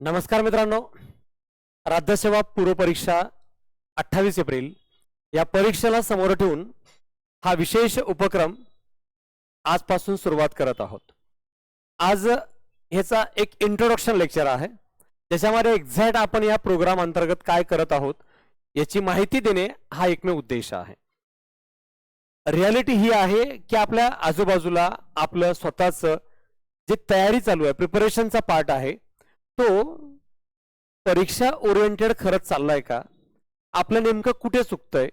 नमस्कार मित्रांनो. राज्यसेवा पूर्व परीक्षा अठ्ठावीस एप्रिल. या परीक्षेला समोर ठेवून हा विशेष उपक्रम आजपासून सुरुवात करत आहोत. आज ह्याचा एक इंट्रोडक्शन लेक्चर आहे. ज्याच्यामध्ये एक्झॅक्ट आपण या प्रोग्राम अंतर्गत काय करत आहोत याची माहिती देणे हा एकमेव उद्देश आहे. रियालिटी ही आहे की आपल्या आजूबाजूला आपलं स्वतःच जे तयारी चालू आहे प्रिपरेशनचा पार्ट आहे तो परीक्षा ओरिएंटेड खरंच चाललाय का? आपलं नेमकं कुठे चुकतंय?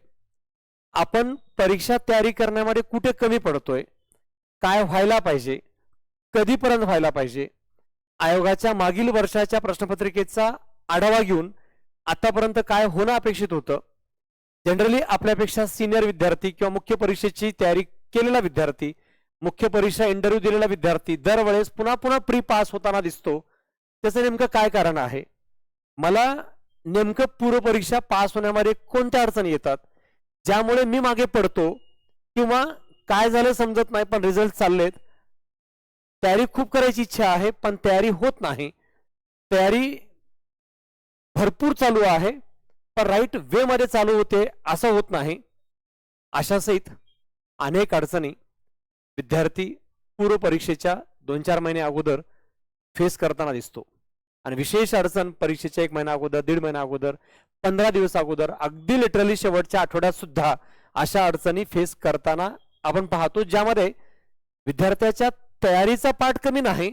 आपण परीक्षा तयारी करण्यामध्ये कुठे कमी पडतोय? काय व्हायला पाहिजे? कधीपर्यंत व्हायला पाहिजे? आयोगाच्या मागील वर्षाच्या प्रश्नपत्रिकेचा आढावा घेऊन आतापर्यंत काय होणं अपेक्षित होतं? जनरली आपल्यापेक्षा सिनियर विद्यार्थी किंवा मुख्य परीक्षेची तयारी केलेला विद्यार्थी मुख्य परीक्षा इंटरव्ह्यू दिलेला विद्यार्थी दरवेळेस पुन्हा पुन्हा प्री पास होताना दिसतो. त्याचं नेमकं काय कारण आहे? मला नेमकं पूर्व परीक्षा पास होण्यामध्ये कोणत्या अडचणी येतात? ज्यामुळे मी मागे पडतो किंवा काय झालं समजत नाही पण रिझल्ट चाललेत. तयारी खूप करायची इच्छा आहे पण तयारी होत नाही. तयारी भरपूर चालू आहे पण राईट वे मध्ये चालू होते असं होत नाही. अशा सहित अनेक अडचणी. विद्यार्थी पूर्व परीक्षेच्या दोन चार महिने अगोदर फेस करताना दिसतो. आणि विशेष अडचण परीक्षेच्या एक महिना अगोदर दीड महिना अगोदर पंधरा दिवस अगोदर अगदी लिटरली शेवटच्या आठवड्यात सुद्धा अशा अडचणी फेस करताना आपण पाहतो ज्यामध्ये विद्यार्थ्याच्या तयारीचा पाठ कमी नाही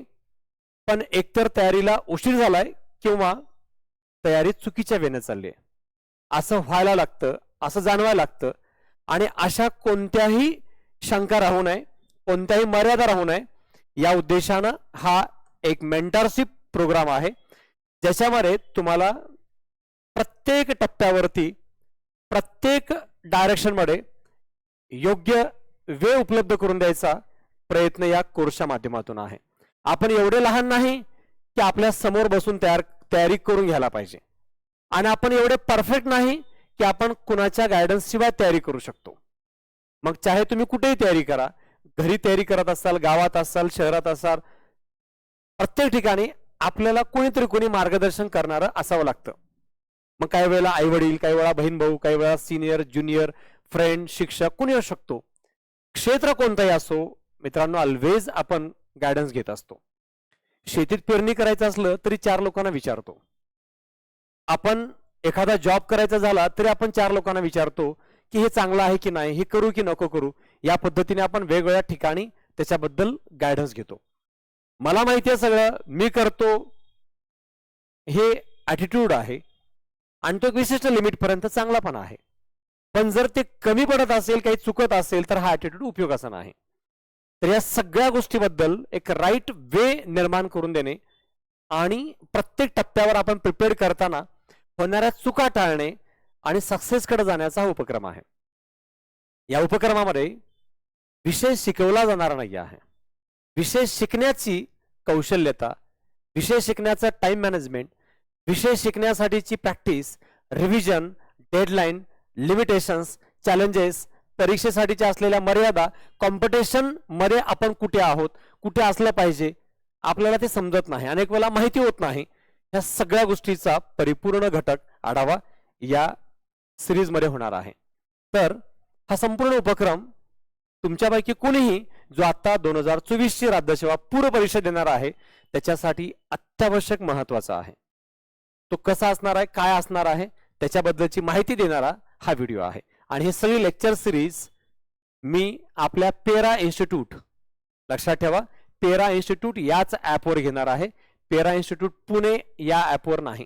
पण एकतर तयारीला उशीर झालाय किंवा तयारी चुकीच्या वेने चालली आहे. असं व्हायला लागतं असं जाणवायला लागतं. आणि अशा कोणत्याही शंका राहू नये कोणत्याही मर्यादा राहू नये या उद्देशानं हा एक मेंटरशिप प्रोग्राम आहे. ज्याच्यामध्ये तुम्हाला प्रत्येक टप्प्यावरती प्रत्येक डायरेक्शनमध्ये योग्य वेळ उपलब्ध करून द्यायचा प्रयत्न या कोर्सच्या माध्यमातून आहे. आपण एवढे लहान नाही की आपल्यासमोर बसून तयार तयारी करून घ्यायला पाहिजे. आणि आपण एवढे परफेक्ट नाही की आपण कुणाच्या गायडन्स शिवाय तयारी करू शकतो. मग चाहे तुम्ही कुठेही तयारी करा. घरी तयारी करत असाल गावात असाल शहरात असाल प्रत्येक ठिकाणी आपल्याला कोणीतरी कोणी मार्गदर्शन करणारं असावं लागतं. मग काही वेळेला आई वडील काही वेळा बहीण भाऊ काही वेळा सिनियर ज्युनियर फ्रेंड शिक्षक कोणी असू शकतो. क्षेत्र कोणतंही असो मित्रांनो ऑलवेज आपण गायडन्स घेत असतो. शेतीत पेरणी करायचं असलं तरी चार लोकांना विचारतो. आपण एखादा जॉब करायचा झाला तरी आपण चार लोकांना विचारतो की हे चांगलं आहे की नाही हे करू की नको करू या पद्धतीने आपण वेगवेगळ्या ठिकाणी त्याच्याबद्दल गायडन्स घेतो. मला माहिती आहे सगळं. मी करतो. हे ॲटिट्यूड आहे. आणि तो एक विशिष्ट लिमिटपर्यंत चांगलापणा चांगला पण आहे. पण जर ते कमी पडत असेल काही चुकत असेल तर हा ॲटिट्यूड उपयोगाचा नाही. तर या सगळ्या गोष्टीबद्दल एक राईट वे निर्माण करून देणे आणि प्रत्येक टप्प्यावर आपण प्रिपेअर करताना होणाऱ्या चुका टाळणे आणि सक्सेसकडे जाण्याचा हा उपक्रम आहे. या उपक्रमामध्ये विषय शिकवला जाणार नाही आहे. विषय शिकण्याची कौशल्यता विषय शिकण्याचा टाइम मॅनेजमेंट विषय शिकण्यासाठीची practice revision deadline limitations challenges परीक्षेसाठीच्या असलेल्या मर्यादा कॉम्पिटिशनमध्ये आपण कुठे आहोत कुठे असलं पाहिजे आपल्याला ते समजत नाही. अनेक वेळा माहिती होत नाही. ह्या सगळ्या गोष्टीचा परिपूर्ण घटक आढावा या सिरीजमध्ये होणार आहे. तर हा संपूर्ण उपक्रम तुमच्यापैकी कोणीही जो आता दोन हजार चोवीसची राज्यसेवा पूर्व परीक्षा देणार आहे त्याच्यासाठी अत्यावश्यक महत्त्वाचा आहे. तो कसा असणार आहे काय असणार आहे त्याच्याबद्दलची माहिती देणारा हा व्हिडिओ आहे. आणि हे सगळी लेक्चर सिरीज मी आपल्या पेरा इन्स्टिट्यूट लक्षात ठेवा पेरा इन्स्टिट्यूट याच ॲपवर घेणार आहे. पेरा इन्स्टिट्यूट पुणे या ॲपवर नाही.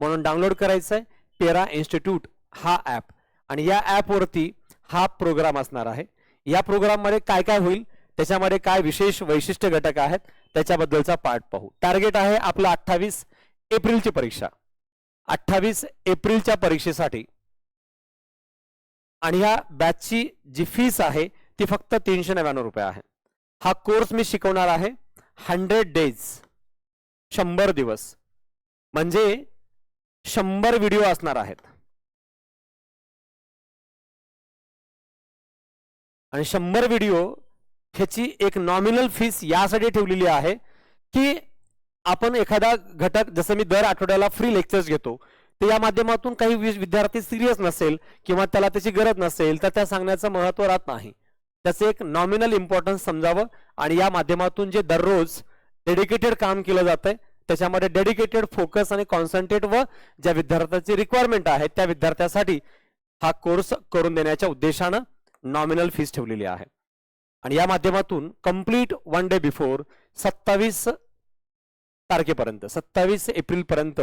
म्हणून डाउनलोड करायचं आहे पेरा इन्स्टिट्यूट हा ॲप. आणि या ॲपवरती हा प्रोग्राम असणार आहे. या प्रोग्राममध्ये काय काय होईल त्याच्यामध्ये काय विशेष वैशिष्ट्य घटक आहेत त्याच्याबद्दलचा पार्ट पाहू. टार्गेट आहे आपलं अठ्ठावीस एप्रिलची परीक्षा. अठ्ठावीस एप्रिलच्या परीक्षेसाठी. आणि ह्या बॅचची जी फीस आहे ती फक्त तीनशे नव्याण्णव रुपये आहे. हा कोर्स मी शिकवणार आहे हंड्रेड डेज शंभर दिवस. म्हणजे शंभर व्हिडिओ असणार आहेत. आणि शंभर व्हिडिओ ह्याची एक नॉमिनल फीस यासाठी ठेवलेली आहे की आपण एखादा घटक जसं मी दर आठवड्याला फ्री लेक्चर्स घेतो तर या माध्यमातून काही विद्यार्थी सिरियस नसेल किंवा त्याला त्याची गरज नसेल तर त्या सांगण्याचं महत्त्व राहत नाही. त्याचं एक नॉमिनल इम्पॉर्टन्स समजावं आणि या माध्यमातून जे दररोज डेडिकेटेड काम केलं जातंय त्याच्यामध्ये डेडिकेटेड फोकस आणि कॉन्सन्ट्रेट व ज्या विद्यार्थ्याची रिक्वायरमेंट आहे त्या विद्यार्थ्यासाठी हा कोर्स करून देण्याच्या उद्देशानं नॉमिनल फीस ठेवलेली आहे. आणि या माध्यमातून कंप्लीट वन डे बिफोर सत्तावीस तारखेपर्यंत सत्तावीस एप्रिलपर्यंत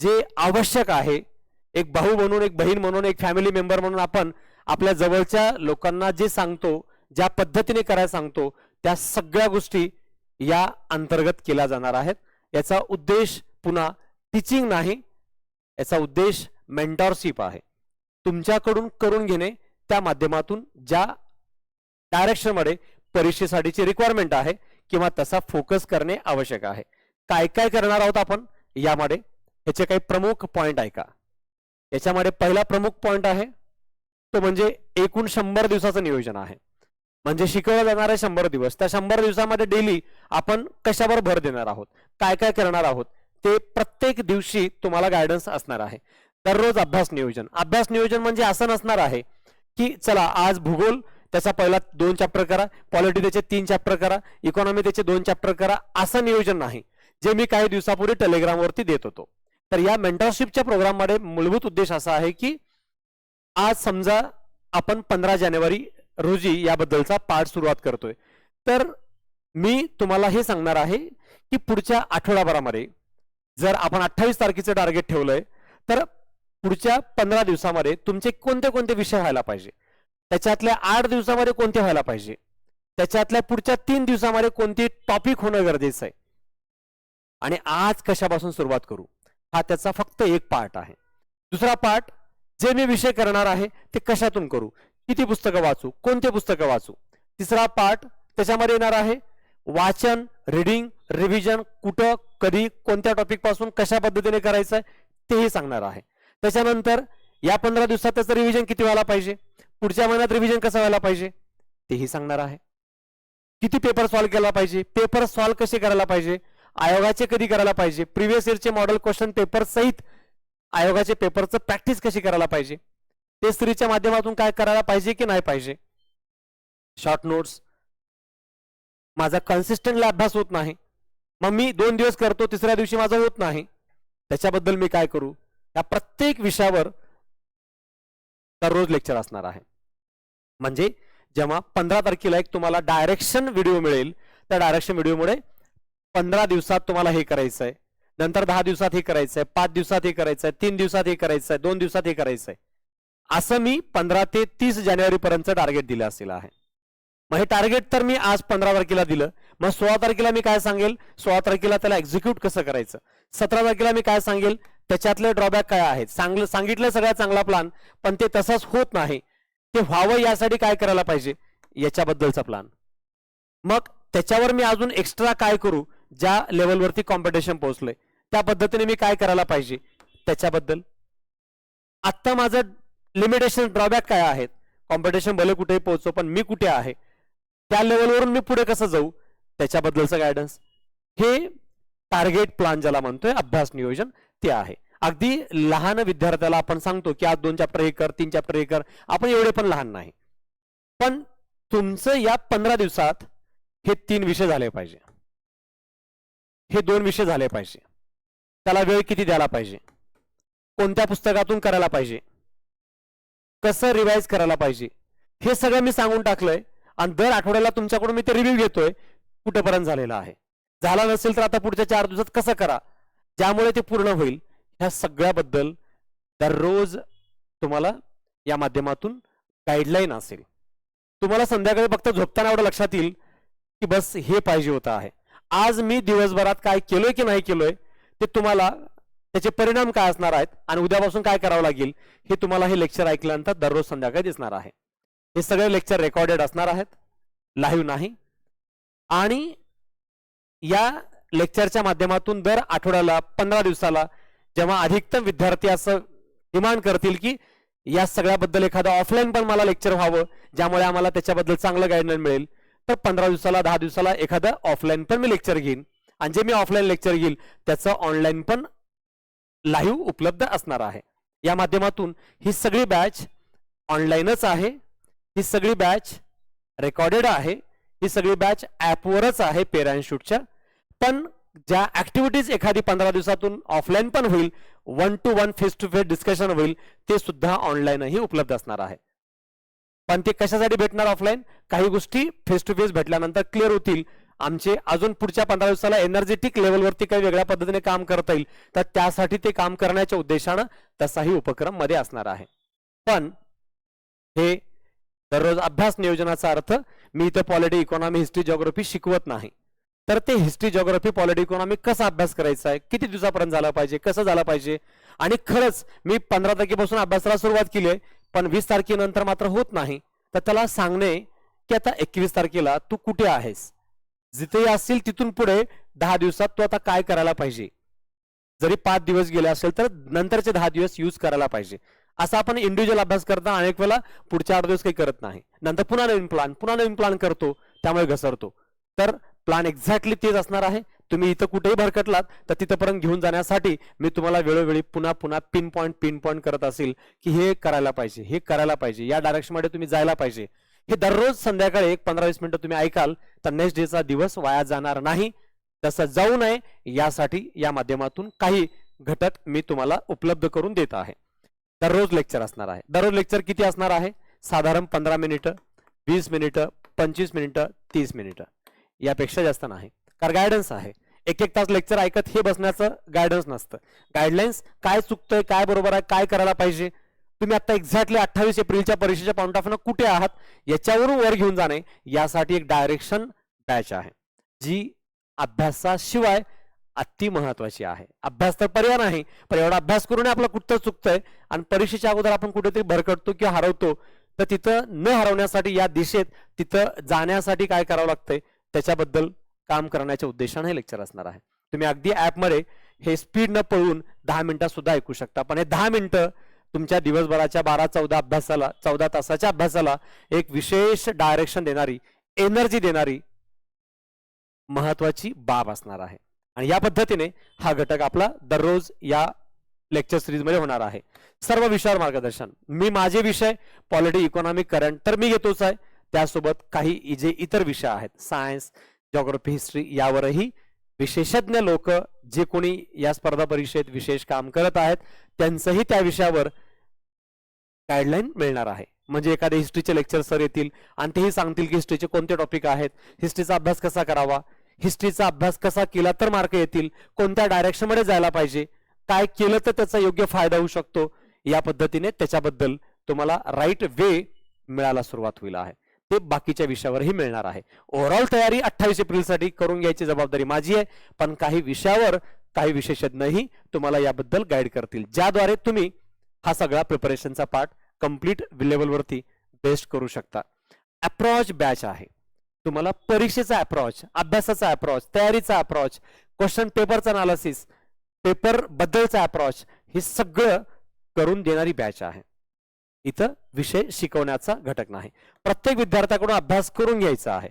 जे आवश्यक आहे एक भाऊ म्हणून एक बहीण म्हणून एक फॅमिली मेंबर म्हणून आपण आपल्या जवळच्या लोकांना जे सांगतो ज्या पद्धतीने करायला सांगतो त्या सगळ्या गोष्टी या अंतर्गत केल्या जाणार आहेत. याचा उद्देश पुन्हा टीचिंग नाही याचा उद्देश मेंटॉरशिप आहे. तुमच्याकडून करून घेणे त्या माध्यमातून ज्या डायरेक्शनमध्ये परीक्षेसाठीची रिक्वायरमेंट आहे किंवा तसा फोकस करणे आवश्यक आहे. काय काय करणार आहोत आपण? यामध्ये याचे काही प्रमुख पॉईंट ऐका याच्यामध्ये पहिला प्रमुख पॉईंट आहे तो म्हणजे एकूण शंभर दिवसाचं नियोजन आहे. म्हणजे शिकवलं जाणार आहे शंभर दिवस. त्या शंभर दिवसामध्ये डेली आपण कशावर भर देणार आहोत? काय काय करणार आहोत? ते प्रत्येक दिवशी तुम्हाला गायडन्स असणार आहे. दररोज अभ्यास नियोजन. अभ्यास नियोजन म्हणजे असं नसणार आहे की चला आज भूगोल त्याचा पहिला दोन चॅप्टर करा पॉलिटी त्याचे तीन चॅप्टर करा इकॉनॉमी त्याचे दोन चॅप्टर करा असं नियोजन नाही. जे मी काही दिवसापूर्वी टेलिग्रामवरती देत होतो. तर या मेंटरशिपच्या प्रोग्राममध्ये मूलभूत उद्देश असा आहे की आज समजा आपण पंधरा जानेवारी रोजी याबद्दलचा पाठ सुरुवात करतोय. तर मी तुम्हाला हे सांगणार आहे की पुढच्या आठवडाभरामध्ये जर आपण अठ्ठावीस तारखेचं टार्गेट ठेवलंय तर पुढच्या पंधरा दिवसामध्ये तुमचे कोणते कोणते विषय व्हायला पाहिजे? त्याच्यातल्या आठ दिवसामध्ये कोणते व्हायला पाहिजे? त्याच्यातल्या पुढच्या तीन दिवसामध्ये कोणते टॉपिक होणं गरजेचं आहे? आणि आज कशापासून सुरुवात करू? हा त्याचा फक्त एक पार्ट आहे. दुसरा पार्ट जे मी विषय करणार आहे ते कशातून करू? किती पुस्तकं वाचू? कोणते पुस्तकं वाचू? तिसरा पार्ट त्याच्यामध्ये येणार आहे वाचन रिडिंग रिव्हिजन कुठं कधी कोणत्या टॉपिकपासून कशा पद्धतीने करायचं आहे तेही सांगणार आहे. त्याच्यानंतर या पंधरा दिवसात त्याचं रिव्हिजन किती व्हायला पाहिजे? पुढच्या महिन्यात रिव्हिजन कसं व्हायला पाहिजे? तेही सांगणार आहे. किती पेपर सॉल्व्ह केला पाहिजे? पेपर सॉल्व्ह कसे करायला पाहिजे? आयोगाचे कधी करायला पाहिजे? प्रिव्हियस इयरचे मॉडेल क्वेश्चन पेपर सहित आयोगाचे पेपरचं प्रॅक्टिस कशी करायला पाहिजे? ते स्त्रीच्या माध्यमातून काय करायला पाहिजे की नाही पाहिजे? शॉर्ट नोट्स माझा कन्सिस्टंटला अभ्यास होत नाही. मग मी दोन दिवस करतो तिसऱ्या दिवशी माझा होत नाही. त्याच्याबद्दल मी काय करू? या प्रत्येक विषयावर दररोज लेक्चर असणार आहे. म्हणजे जेव्हा पंधरा तारखेला एक तुम्हाला डायरेक्शन व्हिडिओ मिळेल त्या डायरेक्शन व्हिडिओमुळे पंधरा दिवसात तुम्हाला हे करायचं आहे नंतर दहा दिवसात हे करायचं आहे पाच दिवसात हे करायचं आहे तीन दिवसात हे करायचं आहे दोन दिवसात हे करायचं आहे असं मी पंधरा ते तीस जानेवारी पर्यंत टार्गेट दिलं असेल आहे. मग हे टार्गेट तर मी आज पंधरा तारखेला दिलं. मग सोळा तारखेला मी काय सांगेल? सोळा तारखेला त्याला एक्झिक्यूट कसं करायचं? सतरा तारखेला मी काय सांगेल? त्याच्यातले ड्रॉबॅक काय आहेत सांगलं सांगितलं सगळ्यात चांगला प्लान पण ते तसंच होत नाही. ते व्हावं यासाठी काय करायला पाहिजे? याच्याबद्दलचा प्लान मग त्याच्यावर मी अजून एक्स्ट्रा काय करू? ज्या लेवलवरती कॉम्पिटिशन पोहोचलंय. त्या पद्धतीने मी काय करायला पाहिजे? त्याच्याबद्दल. आत्ता माझं लिमिटेशन ड्रॉबॅक काय आहेत? कॉम्पिटिशन भले कुठेही पोहोचतो पण मी कुठे आहे? त्या लेवलवरून मी पुढे कसं जाऊ? त्याच्याबद्दलचं गायडन्स हे टार्गेट प्लान ज्याला म्हणतोय अभ्यास नियोजन. ते आहे. अगदी लहान विद्यार्थ्याला आपण सांगतो की आज दोन चॅप्टर हे कर तीन चॅप्टर हे कर. आपण एवढे पण लहान नाही. पण तुमचं या पंधरा दिवसात हे तीन विषय झाले पाहिजे. हे दोन विषय झाले पाहिजे. त्याला वेळ किती द्यायला पाहिजे? कोणत्या पुस्तकातून करायला पाहिजे? कसं रिवाईज करायला पाहिजे? हे सगळं मी सांगून टाकलंय आणि दर आठवड्याला तुमच्याकडून मी ते रिव्ह्यू घेतोय. कुठेपर्यंत झालेला आहे? झाला नसेल तर आता पुढच्या चार दिवसात कसं करा? ज्यामुळे ते पूर्ण होईल ह्या सगळ्याबद्दल दररोज तुम्हाला या माध्यमातून गाईडलाईन असेल. तुम्हाला संध्याकाळी फक्त झोपताना एवढं लक्षात येईल की बस हे पाहिजे होतं आहे. आज मी दिवसभरात काय केलोय की नाही केलोय ते तुम्हाला त्याचे परिणाम काय असणार आहेत आणि उद्यापासून काय करावं लागेल हे तुम्हाला हे लेक्चर ऐकल्यानंतर दररोज संध्याकाळी दिसणार आहे. हे सगळे लेक्चर रेकॉर्डेड असणार आहेत लाईव्ह नाही. आणि या लेक्चरच्या माध्यमातून दर आठवड्याला पंधरा दिवसाला जेव्हा अधिकतम विद्यार्थी असं डिमांड करतील की या सगळ्याबद्दल एखादं ऑफलाईन पण मला लेक्चर व्हावं ज्यामुळे आम्हाला त्याच्याबद्दल चांगलं गाईडलाईन मिळेल तर पंधरा दिवसाला दहा दिवसाला एखादं ऑफलाईन पण मी लेक्चर घेईन. आणि जे मी ऑफलाईन लेक्चर घेईल त्याचं ऑनलाईन पण लाईव्ह उपलब्ध असणार आहे. या माध्यमातून ही सगळी बॅच ऑनलाईनच आहे ही सगळी बॅच रेकॉर्डेड आहे ही सगळी बॅच ॲपवरच आहे पेरा पण ज्या ऍक्टिव्हिटीज एखादी पंधरा दिवसातून ऑफलाईन पण होईल one to one face to face discussion होईल ते सुद्धा ऑनलाईनही उपलब्ध असणार आहे. पण ते कशासाठी भेटणार ऑफलाईन काही गोष्टी फेस टू फेस भेटल्यानंतर क्लिअर होतील. आमचे अजून पुढच्या पंधरा दिवसाला एनर्जेटिक लेवलवरती काही वेगळ्या पद्धतीने काम करता येईल तर त्यासाठी ते काम करण्याच्या उद्देशानं तसाही उपक्रममध्ये असणार आहे. पण हे दररोज अभ्यास नियोजनाचा अर्थ मी इथं पॉलिटी इकॉनॉमी हिस्ट्री जॉग्रफी शिकवत नाही. तर ते हिस्ट्री जॉग्राफी पॉलिटी इकॉनॉमी कसा अभ्यास करायचा आहे? किती दिवसापर्यंत झाला पाहिजे? कसं झालं पाहिजे? आणि खरंच मी पंधरा तारखेपासून अभ्यासाला सुरुवात केली आहे पण वीस तारखेनंतर मात्र होत नाही. तर त्याला सांगणे की आता एकवीस तारखेला तू कुठे आहेस? जिथे असतील तिथून पुढे दहा दिवसात तू आता काय करायला पाहिजे? जरी पाच दिवस गेले असेल तर नंतरचे दहा दिवस यूज करायला पाहिजे. असा आपण इंडिव्हिज्युअल अभ्यास करता अनेक वेळा पुढच्या आठ दिवस काही करत नाही. नंतर पुन्हा नवीन प्लान पुन्हा नवीन प्लान करतो. त्यामुळे घसरतो. तर प्लान एक्झॅक्टली तेच असणार आहे. तुम्ही इथं कुठेही भरकटलात तर तिथंपर्यंत घेऊन जाण्यासाठी मी तुम्हाला वेळोवेळी पुन्हा पुन्हा पिन पॉईंट पिन पॉईंट करत असेल की हे करायला पाहिजे हे करायला पाहिजे या डायरेक्शनमध्ये तुम्ही जायला पाहिजे. हे दररोज संध्याकाळी एक पंधरा वीस मिनिटं तुम्ही ऐकाल तर नेक्स्ट डेचा दिवस वाया जाणार नाही. तसं जाऊ नये यासाठी या माध्यमातून काही घटक मी तुम्हाला उपलब्ध करून देत आहे. दररोज लेक्चर असणार आहे. दररोज लेक्चर किती असणार आहे? साधारण पंधरा मिनिटं वीस मिनिटं पंचवीस मिनिटं तीस मिनिटं. यापेक्षा जास्त नाही. कारण गायडन्स आहे. एक एक तास लेक्चर ऐकत हे बसण्याचं गायडन्स नसतं. गाईडलाईन्स काय चुकतंय काय बरोबर आहे काय करायला पाहिजे? तुम्ही आता एक्झॅक्टली अठ्ठावीस एप्रिलच्या परीक्षेच्या पॉईंट ऑफ कुठे आहात? याच्यावरून वर घेऊन जाणे यासाठी एक डायरेक्शन बॅच आहे. जी अभ्यासाशिवाय अति महत्वाची आहे. अभ्यास तर पर्याय नाही पण एवढा अभ्यास करून आपलं कुठं चुकतंय आणि परीक्षेच्या अगोदर आपण कुठेतरी भरकटतो किंवा हरवतो तर तिथं न हरवण्यासाठी या दिशेत तिथं जाण्यासाठी काय करावं लागतंय? त्याच्याबद्दल काम करण्याच्या उद्देशाने हे लेक्चर असणार आहे. तुम्ही अगदी ॲपमध्ये हे स्पीड न पळून दहा मिनिटात सुद्धा ऐकू शकता. पण हे दहा मिनिटं तुमच्या दिवसभराच्या बारा चौदा अभ्यासाला चौदा तासाच्या अभ्यासाला एक विशेष डायरेक्शन देणारी एनर्जी देणारी महत्वाची बाब असणार आहे. आणि या पद्धतीने हा घटक आपला दररोज या लेक्चर सिरीजमध्ये होणार आहे. सर्व विषयावर मार्गदर्शन. मी माझे विषय पॉलिटी इकॉनॉमिक करंट तर मी घेतोच आहे. त्यासोबत काही जे इतर विषय आहेत सायन्स जॉग्रफी हिस्ट्री यावरही विशेषज्ञ लोक जे कोणी या स्पर्धा परीक्षेत विशेष काम करत आहेत त्यांचंही त्या विषयावर गाईडलाईन मिळणार आहे. म्हणजे एखादे हिस्ट्रीचे लेक्चर सर येतील आणि तेही सांगतील की हिस्ट्रीचे कोणते टॉपिक आहेत हिस्ट्रीचा अभ्यास कसा करावा हिस्ट्रीचा अभ्यास कसा केला तर मार्क येतील कोणत्या डायरेक्शनमध्ये जायला पाहिजे काय केलं तर त्याचा योग्य फायदा होऊ शकतो या पद्धतीने त्याच्याबद्दल तुम्हाला राईट वे मिळायला सुरुवात होईल आहे. ते बाकीच्या विषयावरही मिळणार आहे. ओव्हरऑल तयारी अठ्ठावीस एप्रिलसाठी करून घ्यायची जबाबदारी माझी आहे पण काही विषयावर काही विशेषज्ञही तुम्हाला याबद्दल गाईड करतील ज्याद्वारे तुम्ही हा सगळा प्रिपरेशनचा पार्ट कंप्लीट लेवलवरती बेस्ट करू शकता. अप्रॉच बॅच आहे. तुम्हाला परीक्षेचा अप्रॉच अभ्यासाचा अप्रॉच तयारीचा अप्रॉच क्वेश्चन पेपरचा अनालिसिस पेपर बद्दलचा अप्रॉच हे सगळं करून देणारी बॅच आहे. इथं विषय शिकवण्याचा घटक नाही. प्रत्येक विद्यार्थ्याकडून अभ्यास करून घ्यायचा आहे.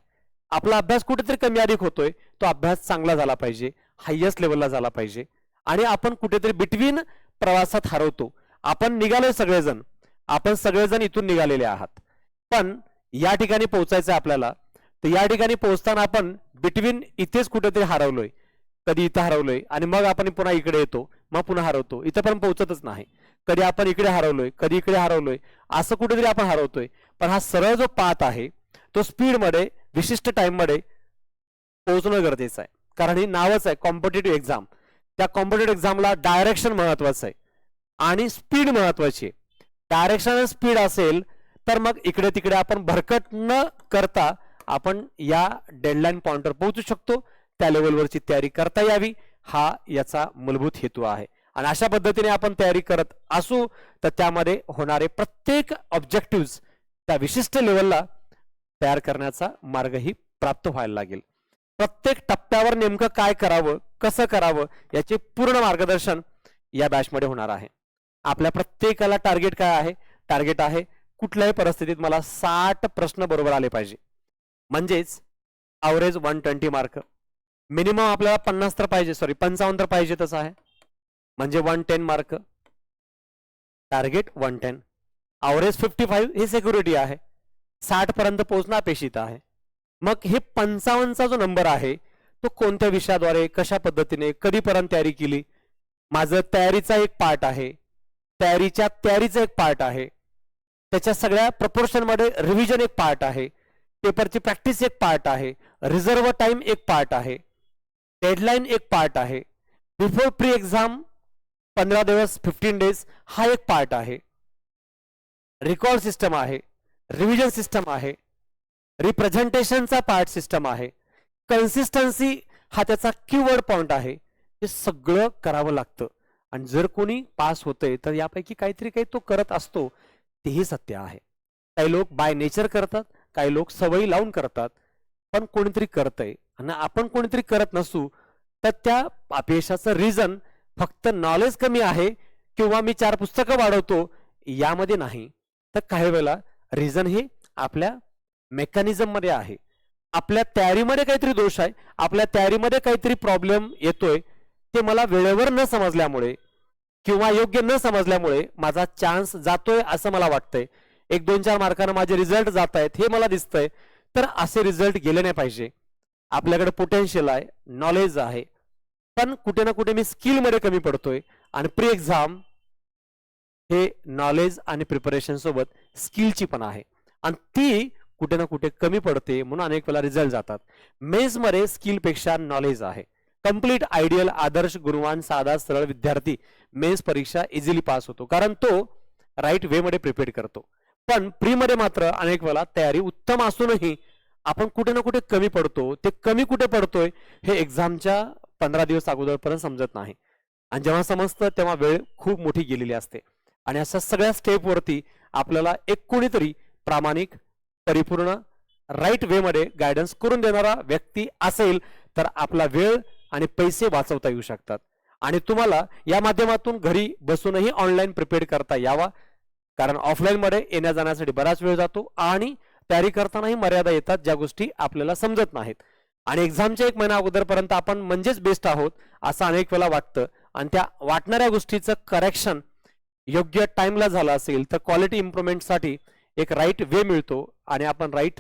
आपला अभ्यास कुठेतरी कमी अधिक होतोय तो अभ्यास चांगला झाला पाहिजे हायएस्ट लेवलला झाला पाहिजे. आणि आपण कुठेतरी बिटवीन प्रवासात हरवतो. आपण निघालोय सगळेजण. आपण सगळेजण इथून निघालेले आहात. पण या ठिकाणी पोहोचायचं आपल्याला. तर या ठिकाणी पोहोचताना आपण बिटवीन इथेच कुठेतरी हरवलोय. कधी इथं हरवलोय. आणि मग आपण पुन्हा इकडे येतो. मग पुन्हा हरवतो. इथं पण पोहोचतच नाही. कधी आपण इकडे हरवलोय कधी इकडे हरवलोय असं कुठेतरी आपण हरवतोय. पण हा सरळ जो पाथ आहे तो स्पीडमध्ये विशिष्ट टाइममध्ये पोहोचणं गरजेचं आहे. कारण ही नावच आहे कॉम्पिटेटिव्ह एक्झाम. त्या कॉम्पिटेटिव्ह एक्झामला डायरेक्शन महत्वाचं आहे. आणि स्पीड महत्वाची आहे. डायरेक्शन स्पीड असेल तर मग इकडे तिकडे आपण भरकट न करता आपण या डेडलाईन पॉईंटवर पोहोचू शकतो. त्या लेवलवरची तयारी करता यावी. हा याचा मूलभूत हेतू आहे. आणि अशा पद्धतीने आपण तयारी करत असू तर त्यामध्ये होणारे प्रत्येक ऑब्जेक्टिव्ह त्या विशिष्ट लेवलला तयार करण्याचा मार्गही प्राप्त व्हायला लागेल. प्रत्येक टप्प्यावर नेमकं काय करावं कसं करावं याचे पूर्ण मार्गदर्शन या बॅचमध्ये होणार आहे. आपल्या प्रत्येकाला टार्गेट काय आहे? टार्गेट आहे कुठल्याही परिस्थितीत मला साठ प्रश्न बरोबर आले पाहिजे. म्हणजेच average one twenty mark minimum आपल्याला पन्नास तर पाहिजे सॉरी पंचावन्न तर पाहिजे तसं आहे. म्हणजे one ten mark. Target one ten. Average fifty five ही सिक्युरिटी आहे. साठ पर्यंत पोहोचणं अपेक्षित आहे. मग हे पंचावन्नचा जो नंबर आहे तो कोणत्या विषयाद्वारे कशा पद्धतीने कधीपर्यंत तयारी केली? माझं तयारीचा एक पार्ट आहे. तयारीच्या तयारीचा एक पार्ट आहे. त्याच्या सगळ्या प्रपोर्शनमध्ये रिव्हिजन एक पार्ट आहे. पेपरची प्रॅक्टिस एक पार्ट आहे. रिझर्व टाइम एक पार्ट आहे. डेडलाईन एक पार्ट आहे. बिफोर प्री एक्झाम पंधरा दिवस फिफ्टीन डेज हा एक पार्ट आहे. रेकॉर्ड सिस्टम आहे. रिव्हिजन सिस्टम आहे. रिप्रेझेंटेशनचा पार्ट सिस्टम आहे. कन्सिस्टन्सी हा त्याचा कीवर्ड पॉइंट आहे. हे सगळं करावं लागतं. आणि जर कोणी पास होतंय तर यापैकी काहीतरी काही तो करत असतो. तेही सत्य आहे. काही लोक बाय नेचर करतात काही लोक सवयी लावून करतात. पण कोणीतरी करतंय. आणि आपण कोणीतरी करत नसू तर त्या अपयशाचं रिझन फक्त नॉलेज कमी आहे किंवा मी चार पुस्तकं वाढवतो यामध्ये नाही. तर काही वेळेला रिझन हे आपल्या मेकॅनिझममध्ये आहे. आपल्या तयारीमध्ये काहीतरी दोष आहे आपल्या तयारीमध्ये काहीतरी प्रॉब्लेम येतोय ते मला वेळेवर न समजल्यामुळे किंवा योग्य न समजल्यामुळे माझा चान्स जातोय असं मला वाटतंय. एक दोन चार मार्कानं माझे रिझल्ट जात आहेत हे मला दिसतंय. तर असे रिझल्ट गेले नाही पाहिजे. आपल्याकडे पोटेन्शियल आहे नॉलेज आहे. पण कुठे ना कुठे मी स्किलमध्ये कमी पडतोय. आणि प्री एक्झाम हे नॉलेज आणि प्रिपरेशन सोबत स्किलची पण आहे. आणि ती कुठे ना कुठे कमी पडते म्हणून अनेक वेळा रिझल्ट जातात. मेन्समध्ये स्किलपेक्षा नॉलेज आहे. कंप्लीट आयडियल आदर्श गुणवान साधा सरळ विद्यार्थी मेन्स परीक्षा इझिली पास होतो. कारण तो राईट वे मध्ये प्रिपेअर करतो. पण प्रीमध्ये मात्र अनेक वेळा तयारी उत्तम असूनही आपण कुठे ना कुठे कमी पडतो. ते कमी कुठे पडतोय हे एक्झामच्या पंधरा दिवस अगोदरपर्यंत समजत नाही. आणि जेव्हा समजतं तेव्हा वेळ खूप मोठी गेलेली असते. आणि अशा सगळ्या स्टेपवरती आपल्याला एक कोणीतरी प्रामाणिक परिपूर्ण राईट वेमध्ये गायडन्स करून देणारा व्यक्ती असेल तर आपला वेळ आणि पैसे वाचवता येऊ शकतात. आणि तुम्हाला या माध्यमातून घरी बसूनही ऑनलाईन प्रिपेअर करता यावा. कारण ऑफलाईनमध्ये येण्या जाण्यासाठी बराच वेळ जातो आणि तयारी करतानाही मर्यादा येतात ज्या गोष्टी आपल्याला समजत नाहीत. आणि एक्झामच्या एक महिना अगोदरपर्यंत आपण म्हणजेच बेस्ट आहोत असं अनेक वेळा वाटतं. आणि त्या वाटणाऱ्या गोष्टीचं करेक्शन योग्य टाइमला झालं असेल तर क्वालिटी इम्प्रुव्हमेंटसाठी एक राईट वे मिळतो. आणि आपण राईट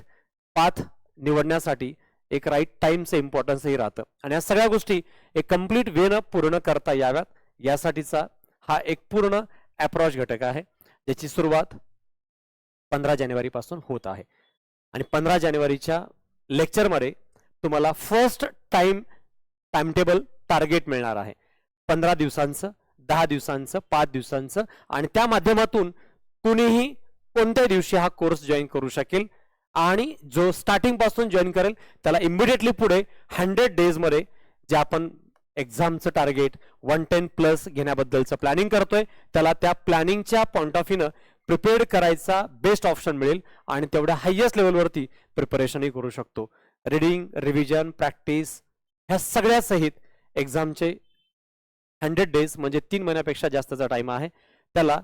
पाथ निवडण्यासाठी एक राईट टाईमचं इम्पॉर्टन्सही राहतं. आणि या सगळ्या गोष्टी एक कंप्लीट वेनं पूर्ण करता याव्यात. यासाठीचा हा एक पूर्ण ॲप्रॉच घटक आहे ज्याची सुरुवात पंधरा जानेवारीपासून होत आहे. आणि पंधरा जानेवारीच्या लेक्चरमध्ये तुम्हाला फर्स्ट टाइम टाइमटेबल टार्गेट मिळणार आहे. पंधरा दिवसांचं दहा दिवसांचं पाच दिवसांचं आणि त्या माध्यमातून कुणीही कोणत्याही दिवशी हा कोर्स जॉईन करू शकेल आणि जो स्टार्टिंगपासून जॉईन करेल त्याला इमिडिएटली पुढे हंड्रेड डेजमध्ये जे आपण एक्झामचं टार्गेट वन टेन प्लस घेण्याबद्दलचं प्लॅनिंग करतोय त्याला त्या प्लॅनिंगच्या पॉईंट ऑफ व्ह्यूनं प्रिपेअर्ड करायचा बेस्ट ऑप्शन मिळेल आणि तेवढ्या हायएस्ट लेवलवरती प्रिपरेशनही करू शकतो. रिडिंग रिव्हिजन प्रॅक्टिस ह्या सगळ्या सहित एक्झामचे हंड्रेड डेज म्हणजे तीन महिन्यापेक्षा जास्तचा टाइम आहे. त्याला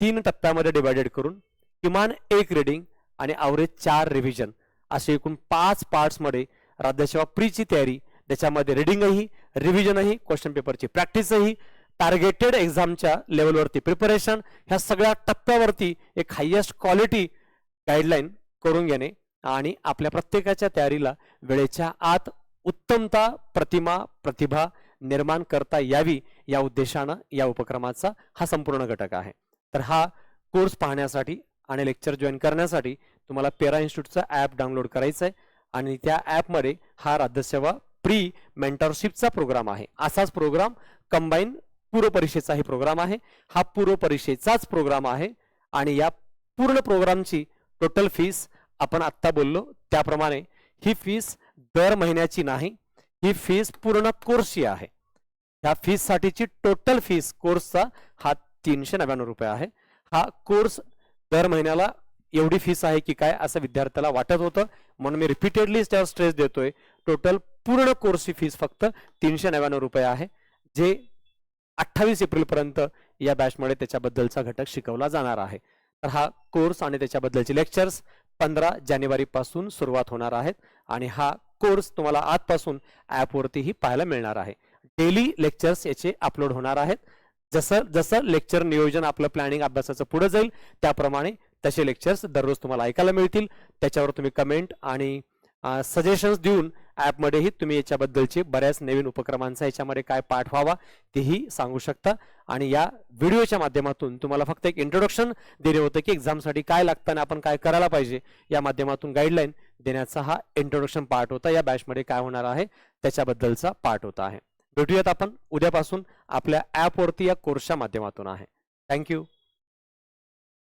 तीन टप्प्यामध्ये डिवायडेड करून किमान एक रिडिंग आणि अवरेज चार रिव्हिजन असे एकूण पाच पार्ट्समध्ये राज्यसेवा प्रीची तयारी त्याच्यामध्ये रिडिंगही रिव्हिजनही क्वेश्चन पेपरची प्रॅक्टिसही टार्गेटेड एक्झामच्या लेवलवरती प्रिपरेशन ह्या सगळ्या टप्प्यावरती एक हायेस्ट क्वालिटी गाईडलाईन करून घेणे आणि आपल्या प्रत्येकाच्या तयारीला वेळेच्या आत उत्तमता प्रतिमा प्रतिभा निर्माण करता यावी या उद्देशानं या उपक्रमाचा हा संपूर्ण घटक आहे. तर हा कोर्स पाहण्यासाठी आणि लेक्चर जॉईन करण्यासाठी तुम्हाला पेरा इन्स्टिट्यूटचा ॲप डाउनलोड करायचं आहे आणि त्या ॲपमध्ये हा राज्यसेवा प्री मेंटरशिपचा प्रोग्राम आहे. असाच प्रोग्राम कंबाईन पूर्वपरीक्षेचाही प्रोग्राम आहे. हा पूर्वपरीक्षेचाच प्रोग्राम आहे आणि या पूर्ण प्रोग्रामची टोटल फीस आपण आत्ता बोललो त्याप्रमाणे ही फीस दर महिन्याची नाही ही फीस पूर्ण कोर्सची आहे. ह्या फीससाठीची टोटल फीस कोर्सचा हा तीनशे नव्याण्णव रुपये आहे. हा कोर्स दर महिन्याला एवढी फीस आहे की काय असं विद्यार्थ्याला वाटत होतं. म्हणून मी रिपीटेडली त्यावर स्ट्रेस देतोय. टोटल पूर्ण कोर्सची फीस फक्त तीनशे नव्याण्णव रुपये आहे जे अठ्ठावीस एप्रिलपर्यंत या बॅचमध्ये त्याच्याबद्दलचा घटक शिकवला जाणार आहे. तर हा कोर्स आणि त्याच्याबद्दलचे लेक्चर्स पंधरा जानेवारीपासून सुरुवात होणार आहेत आणि हा कोर्स तुम्हाला आजपासून ॲपवरतीही पाहायला मिळणार आहे. डेली लेक्चर्स याचे अपलोड होणार आहेत. जसं जसं लेक्चर नियोजन आपलं प्लॅनिंग अभ्यासाचं पुढे जाईल त्याप्रमाणे तसे लेक्चर्स दररोज तुम्हाला ऐकायला मिळतील. त्याच्यावर तुम्ही कमेंट आणि सजेशन्स देऊन ॲपमध्येही तुम्ही याच्याबद्दलचे बऱ्याच नवीन उपक्रमांचा याच्यामध्ये काय पाठ व्हावा तेही सांगू शकता. आणि या व्हिडिओच्या माध्यमातून तुम्हाला फक्त एक इंट्रोडक्शन देणे होतं की एक्झामसाठी काय लागतं आणि आपण काय करायला पाहिजे या माध्यमातून गाईडलाईन देण्याचा हा इंट्रोडक्शन पार्ट होता. या बॅचमध्ये काय होणार आहे? त्याच्याबद्दलचा पार्ट होता आहे. भेटूयात आपण उद्यापासून आपल्या ॲपवरती या कोर्सच्या माध्यमातून आहे. थँक्यू